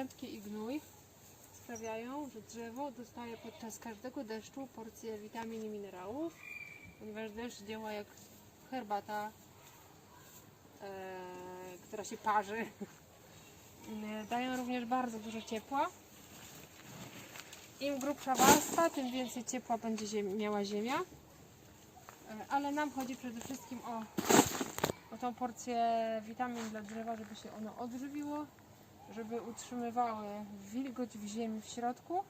Drzewki i gnój sprawiają, że drzewo dostaje podczas każdego deszczu porcję witamin i minerałów, ponieważ deszcz działa jak herbata, e, która się parzy. Dają również bardzo dużo ciepła. Im grubsza warstwa, tym więcej ciepła będzie miała ziemia. E, Ale nam chodzi przede wszystkim o, o tą porcję witamin dla drzewa, żeby się ono odżywiło, żeby utrzymywały wilgoć w ziemi w środku.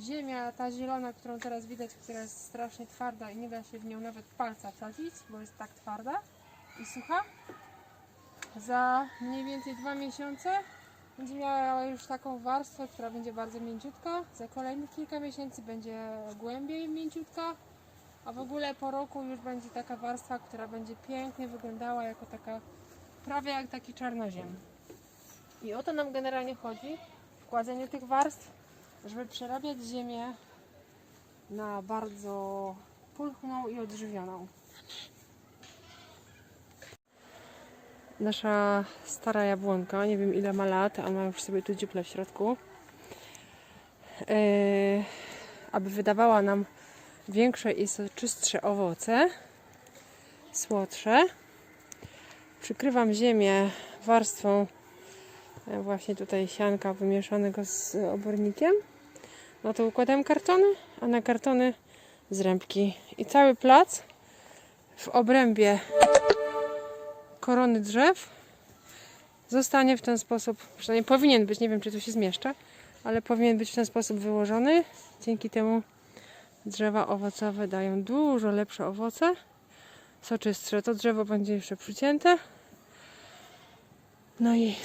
Ziemia, ta zielona, którą teraz widać, która jest strasznie twarda i nie da się w nią nawet palca wsadzić, bo jest tak twarda i sucha. Za mniej więcej dwa miesiące będzie miała już taką warstwę, która będzie bardzo mięciutka. Za kolejnych kilka miesięcy będzie głębiej mięciutka, a w ogóle po roku już będzie taka warstwa, która będzie pięknie wyglądała jako taka, prawie jak taki czarnoziem. I o to nam generalnie chodzi w kładzeniu tych warstw, żeby przerabiać ziemię na bardzo pulchną i odżywioną. Nasza stara jabłonka, nie wiem ile ma lat, a ma już sobie tu dziuplę w środku. Yy, aby wydawała nam większe i soczystsze owoce, słodsze. Przykrywam ziemię warstwą właśnie tutaj sianka wymieszanego z obornikiem. No to układam kartony, a na kartony zrębki. I cały plac w obrębie korony drzew zostanie w ten sposób, przynajmniej powinien być, nie wiem czy tu się zmieszczę, ale powinien być w ten sposób wyłożony. Dzięki temu drzewa owocowe dają dużo lepsze owoce, soczystsze. To drzewo będzie jeszcze przycięte. No i